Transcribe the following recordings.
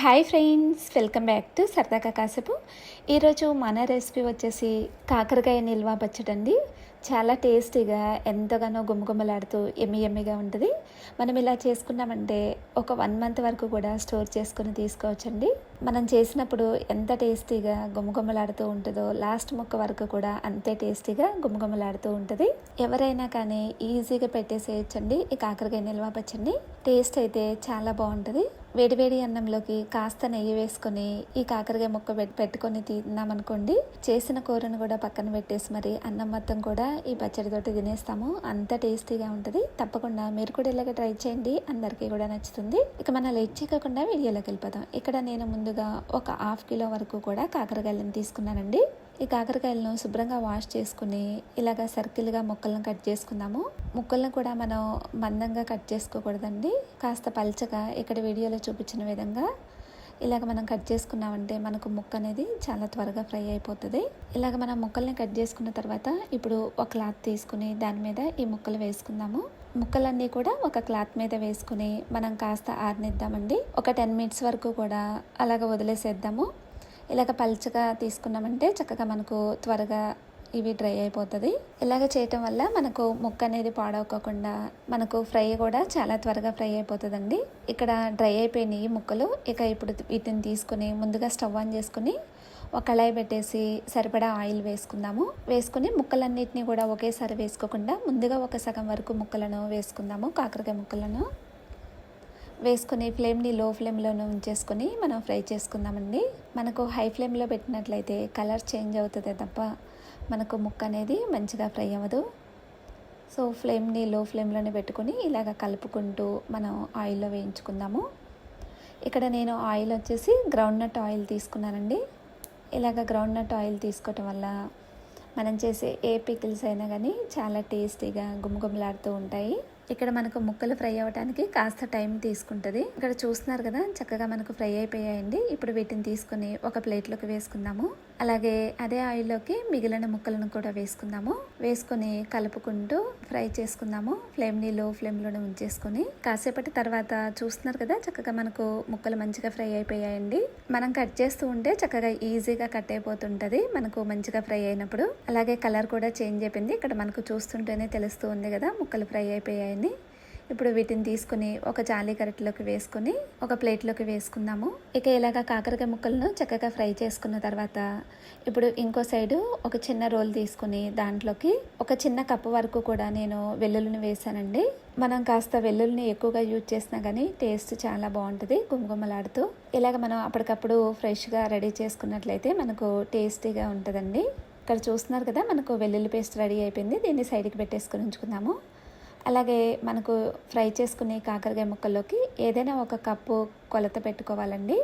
Hi friends welcome back to సరదాగా కాసేపు ఈరోజు మన రెసిపీ వచ్చేసి కాకరకాయ నిల్వ పచ్చడి అండి. చాలా టేస్టీగా ఎంతగానో గుమగుమలాడుతూ ఎమ్మి ఎమ్మిగా ఉంటుంది. మనం ఇలా చేసుకున్నామంటే ఒక వన్ మంత్ వరకు కూడా స్టోర్ చేసుకుని తీసుకోవచ్చండి. మనం చేసినప్పుడు ఎంత టేస్టీగా గుమగుమలాడుతూ ఉంటుందో లాస్ట్ ముక్క వరకు కూడా అంతే టేస్టీగా గుమగుమలాడుతూ ఉంటుంది. ఎవరైనా కానీ ఈజీగా పెట్టేసేయచ్చండి. ఈ కాకరకాయ నిల్వ పచ్చండి టేస్ట్ అయితే చాలా బాగుంటుంది. వేడివేడి అన్నంలోకి కాస్త నెయ్యి వేసుకొని ఈ కాకరకాయ ముక్క పెట్టుకొని తిన్నామనుకోండి చేసిన కూరను కూడా పక్కన పెట్టేసి మరి అన్నం మొత్తం కూడా ఈ పచ్చడితోటి తినేస్తాము. అంత టేస్టీగా ఉంటుంది. తప్పకుండా మీరు కూడా ఇలాగ ట్రై చేయండి. అందరికీ కూడా నచ్చుతుంది. ఇక మన లేట్ చేయకుండా వీడియోలోకి వెళ్ళిపోతాం ఇక్కడ నేను ముందు ముందుగా ఒక హాఫ్ కిలో వరకు కూడా కాకరకాయలను తీసుకున్నానండి. ఈ కాకరకాయలను శుభ్రంగా వాష్ చేసుకుని ఇలాగ సర్కిల్గా ముక్కలను కట్ చేసుకుందాము. ముక్కలను కూడా మనం మందంగా కట్ చేసుకోకూడదండి. కాస్త పల్చగా ఇక్కడ వీడియోలో చూపించిన విధంగా ఇలాగ మనం కట్ చేసుకున్నామంటే మనకు ముక్క అనేది చాలా త్వరగా ఫ్రై అయిపోతుంది. ఇలాగ మనం ముక్కల్ని కట్ చేసుకున్న తర్వాత ఇప్పుడు ఒక క్లాత్ తీసుకుని దాని మీద ఈ ముక్కలు వేసుకుందాము. ముక్కలన్నీ కూడా ఒక క్లాత్ మీద వేసుకుని మనం కాస్త ఆరనిద్దామండి. ఒక టెన్ మినిట్స్ వరకు కూడా అలాగ వదిలేసేద్దాము. ఇలాగ పల్చగా తీసుకున్నామంటే చక్కగా మనకు త్వరగా ఇవి డ్రై అయిపోతుంది. ఇలాగ చేయటం వల్ల మనకు ముక్క అనేది పాడవకోకుండా మనకు ఫ్రై కూడా చాలా త్వరగా ఫ్రై అయిపోతుందండి. ఇక్కడ డ్రై అయిపోయినాయి ముక్కలు. ఇక ఇప్పుడు వీటిని తీసుకుని ముందుగా స్టవ్ ఆన్ చేసుకుని ఒక కళాయి పెట్టేసి సరిపడా ఆయిల్ వేసుకుందాము. వేసుకుని ముక్కలన్నిటిని కూడా ఒకేసారి వేసుకోకుండా ముందుగా ఒక సగం వరకు ముక్కలను వేసుకుందాము కాకరకాయ ముక్కలను. వేసుకుని ఫ్లేమ్ని లో ఫ్లేమ్లోనే ఉంచేసుకొని మనం ఫ్రై చేసుకుందామండి. మనకు హై ఫ్లేమ్లో పెట్టినట్లయితే కలర్ చేంజ్ అవుతుంది తప్ప మనకు ముక్క అనేది మంచిగా ఫ్రై అవ్వదు. సో ఫ్లేమ్ని లో ఫ్లేమ్లోనే పెట్టుకొని ఇలాగ కలుపుకుంటూ మనం ఆయిల్లో వేయించుకుందాము. ఇక్కడ నేను ఆయిల్ వచ్చేసి గ్రౌండ్ నట్ ఆయిల్ తీసుకున్నానండి. ఇలాగ గ్రౌండ్ నట్ ఆయిల్ తీసుకోవటం వల్ల మనం చేసే ఏ పికిల్స్ అయినా కానీ చాలా టేస్టీగా గుమగుమలాడుతూ ఉంటాయి. ఇక్కడ మనకు ముక్కలు ఫ్రై అవ్వడానికి కాస్త టైం తీసుకుంటుంది. ఇక్కడ చూస్తున్నారు కదా చక్కగా మనకు ఫ్రై అయిపోయాయండి. ఇప్పుడు వీటిని తీసుకుని ఒక ప్లేట్లోకి వేసుకుందాము. అలాగే అదే ఆయిల్లోకి మిగిలిన ముక్కలను కూడా వేసుకుందాము. వేసుకొని కలుపుకుంటూ ఫ్రై చేసుకుందాము. ఫ్లేమ్ని లో ఫ్లేమ్లోనే ఉంచేసుకొని కాసేపటి తర్వాత చూస్తున్నారు కదా చక్కగా మనకు ముక్కలు మంచిగా ఫ్రై అయిపోయాయండి. మనం కట్ చేస్తూ ఉంటే చక్కగా ఈజీగా కట్ అయిపోతుంటది మనకు మంచిగా ఫ్రై అయినప్పుడు. అలాగే కలర్ కూడా చేంజ్ అయిపోయింది. ఇక్కడ మనకు చూస్తుంటేనే తెలుస్తూ ఉంది కదా ముక్కలు ఫ్రై అయిపోయాయని. ఇప్పుడు వీటిని తీసుకుని ఒక జాలీ కరెట్లోకి వేసుకుని ఒక ప్లేట్లోకి వేసుకుందాము. ఇక ఇలాగ కాకరకాయ ముక్కలను చక్కగా ఫ్రై చేసుకున్న తర్వాత ఇప్పుడు ఇంకో సైడు ఒక చిన్న రోల్ తీసుకుని దాంట్లోకి ఒక చిన్న కప్పు వరకు కూడా నేను వెల్లుల్లిని వేసానండి మనం కాస్త వెల్లుల్లిని ఎక్కువగా యూజ్ చేసినా కానీ టేస్ట్ చాలా బాగుంటుంది గుమగుమలాడుతూ. ఇలాగ మనం అప్పటికప్పుడు ఫ్రెష్గా రెడీ చేసుకున్నట్లయితే మనకు టేస్టీగా ఉంటుందండి. ఇక్కడ చూస్తున్నారు కదా మనకు వెల్లుల్లి పేస్ట్ రెడీ అయిపోయింది. దీన్ని సైడ్కి పెట్టేసుకొని ఉంచుకుందాము. అలాగే మనకు ఫ్రై చేసుకునే కాకరకాయ ముక్కల్లోకి ఏదైనా ఒక కప్పు కొలత పెట్టుకోవాలండి.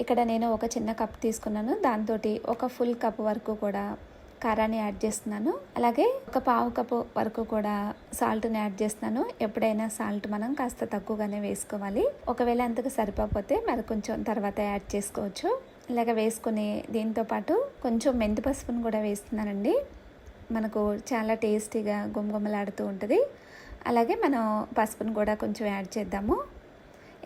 ఇక్కడ నేను ఒక చిన్న కప్ తీసుకున్నాను. దాంతో ఒక ఫుల్ కప్ వరకు కూడా కారాన్ని యాడ్ చేస్తున్నాను. అలాగే ఒక పావు కప్పు వరకు కూడా సాల్ట్ని యాడ్ చేస్తున్నాను. ఎప్పుడైనా సాల్ట్ మనం కాస్త తక్కువగానే వేసుకోవాలి. ఒకవేళ అంతకు సరిపోతే మరి కొంచెం తర్వాత యాడ్ చేసుకోవచ్చు. ఇలాగ వేసుకుని దీంతో పాటు కొంచెం మెంతి పసుపును కూడా వేస్తున్నానండి. మనకు చాలా టేస్టీగా గుమగుమలాడుతూ ఉంటుంది. అలాగే మనం పసుపును కూడా కొంచెం యాడ్ చేద్దాము.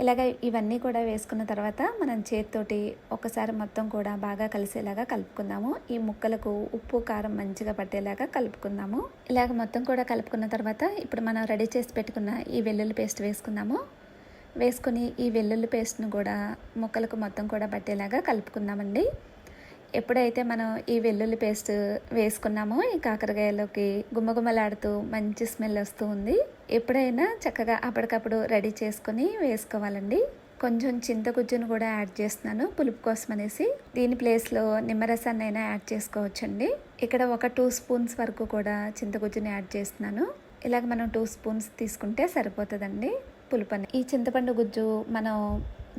ఇలాగ ఇవన్నీ కూడా వేసుకున్న తర్వాత మనం చేతితోటి ఒకసారి మొత్తం కూడా బాగా కలిసేలాగా కలుపుకుందాము. ఈ ముక్కలకు ఉప్పు కారం మంచిగా పట్టేలాగా కలుపుకుందాము. ఇలాగ మొత్తం కూడా కలుపుకున్న తర్వాత ఇప్పుడు మనం రెడీ చేసి పెట్టుకున్న ఈ వెల్లుల్లి పేస్ట్ వేసుకుందాము. వేసుకుని ఈ వెల్లుల్లి పేస్ట్ను కూడా ముక్కలకు మొత్తం కూడా పట్టేలాగా కలుపుకుందామండి. ఎప్పుడైతే మనం ఈ వెల్లుల్లి పేస్ట్ వేసుకున్నామో ఈ కాకరకాయలోకి గుమ్మగుమ్మలాడుతూ మంచి స్మెల్ వస్తూ ఉంది. ఎప్పుడైనా చక్కగా అప్పటికప్పుడు రెడీ చేసుకొని వేసుకోవాలండి. కొంచెం చింతగుజ్జును కూడా యాడ్ చేస్తున్నాను పులుపు కోసం అనేసి. దీని ప్లేస్లో నిమ్మరసాన్ని అయినా యాడ్ చేసుకోవచ్చండి. ఇక్కడ ఒక టూ స్పూన్స్ వరకు కూడా చింతగుజ్జుని యాడ్ చేస్తున్నాను. ఇలాగ మనం టూ స్పూన్స్ తీసుకుంటే సరిపోతుందండి. పులుపు ఈ చింతపండు గుజ్జు మనం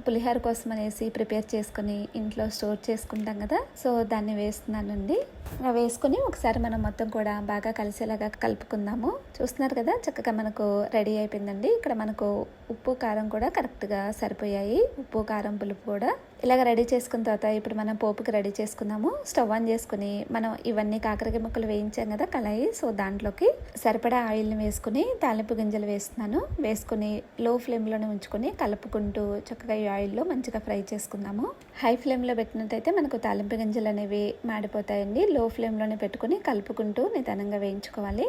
పులిహోర కోసం అనేసి ప్రిపేర్ చేసుకుని ఇంట్లో స్టోర్ చేసుకుంటాం కదా సో దాన్ని వేస్తున్నానండి. అండి వేసుకుని ఒకసారి మనం మొత్తం కూడా బాగా కలిసేలాగా కలుపుకుందాము. చూస్తున్నారు కదా చక్కగా మనకు రెడీ అయిపోయిందండి. ఇక్కడ మనకు ఉప్పు కారం కూడా కరెక్ట్గా సరిపోయాయి. ఉప్పు కారం పులుపు కూడా ఇలాగ రెడీ చేసుకున్న తర్వాత ఇప్పుడు మనం పోపుకి రెడీ చేసుకుందాము. స్టవ్ ఆన్ చేసుకుని మనం ఇవన్నీ కాకరకాయ ముక్కలు వేయించాం కదా కళాయి. సో దాంట్లోకి సరిపడా ఆయిల్ని వేసుకుని తాలింపు గింజలు వేస్తున్నాను. వేసుకుని లో ఫ్లేమ్లోనే ఉంచుకొని కలుపుకుంటూ చక్కగా ఈ ఆయిల్లో మంచిగా ఫ్రై చేసుకుందాము. హై ఫ్లేమ్లో పెట్టినట్టయితే మనకు తాలింపు గింజలు అనేవి మాడిపోతాయండి. లో ఫ్లేమ్లోనే పెట్టుకుని కలుపుకుంటూ నిదానంగా వేయించుకోవాలి.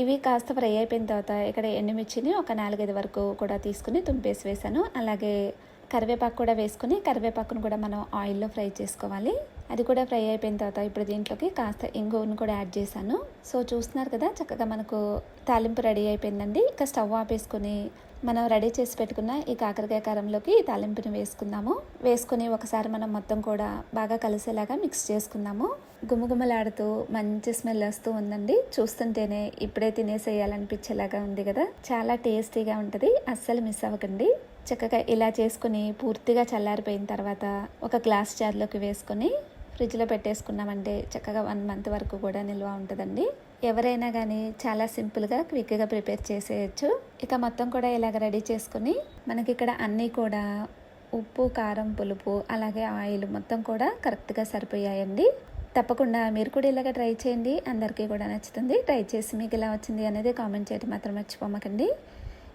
ఇవి కాస్త ఫ్రై అయిపోయిన తర్వాత ఇక్కడ ఎండుమిర్చిని ఒక నాలుగైదు వరకు కూడా తీసుకుని తుంపేసి వేసాను అలాగే కరివేపాకు కూడా వేసుకుని కరివేపాకును కూడా మనం ఆయిల్లో ఫ్రై చేసుకోవాలి. అది కూడా ఫ్రై అయిపోయిన తర్వాత ఇప్పుడు దీంట్లోకి కాస్త ఇంగువను కూడా యాడ్ చేశాను. సో చూస్తున్నారు కదా చక్కగా మనకు తాలింపు రెడీ అయిపోయిందండి. ఇక స్టవ్ ఆపేసుకుని మనం రెడీ చేసి పెట్టుకున్న ఈ కాకరకాయ కారంలోకి ఈ తాలింపుని వేసుకుందాము. వేసుకుని ఒకసారి మనం మొత్తం కూడా బాగా కలిసేలాగా మిక్స్ చేసుకుందాము. గుమగుమలాడుతూ మంచి స్మెల్ వస్తూ ఉందండి. చూస్తుంటేనే ఇప్పుడే తినేసేయాలనిపించేలాగా ఉంది కదా. చాలా టేస్టీగా ఉంటుంది. అస్సలు మిస్ అవ్వకండి. చక్కగా ఇలా చేసుకుని పూర్తిగా చల్లారిపోయిన తర్వాత ఒక గ్లాస్ జార్లోకి వేసుకొని ఫ్రిడ్జ్లో పెట్టేసుకున్నామంటే చక్కగా వన్ మంత్ వరకు కూడా నిల్వ ఉంటుందండి. ఎవరైనా కానీ చాలా సింపుల్గా క్విక్గా ప్రిపేర్ చేసేయచ్చు. ఇక మొత్తం కూడా ఇలాగ రెడీ చేసుకుని మనకి ఇక్కడ అన్నీ కూడా ఉప్పు కారం పులుపు అలాగే ఆయిల్ మొత్తం కూడా కరెక్ట్గా సరిపోయాయండి. తప్పకుండా మీరు కూడా ఇలాగ ట్రై చేయండి. అందరికీ కూడా నచ్చుతుంది. ట్రై చేసి మీకు ఇలా వచ్చింది అనేది కామెంట్ చేయడం మాత్రం మర్చిపోమకండి.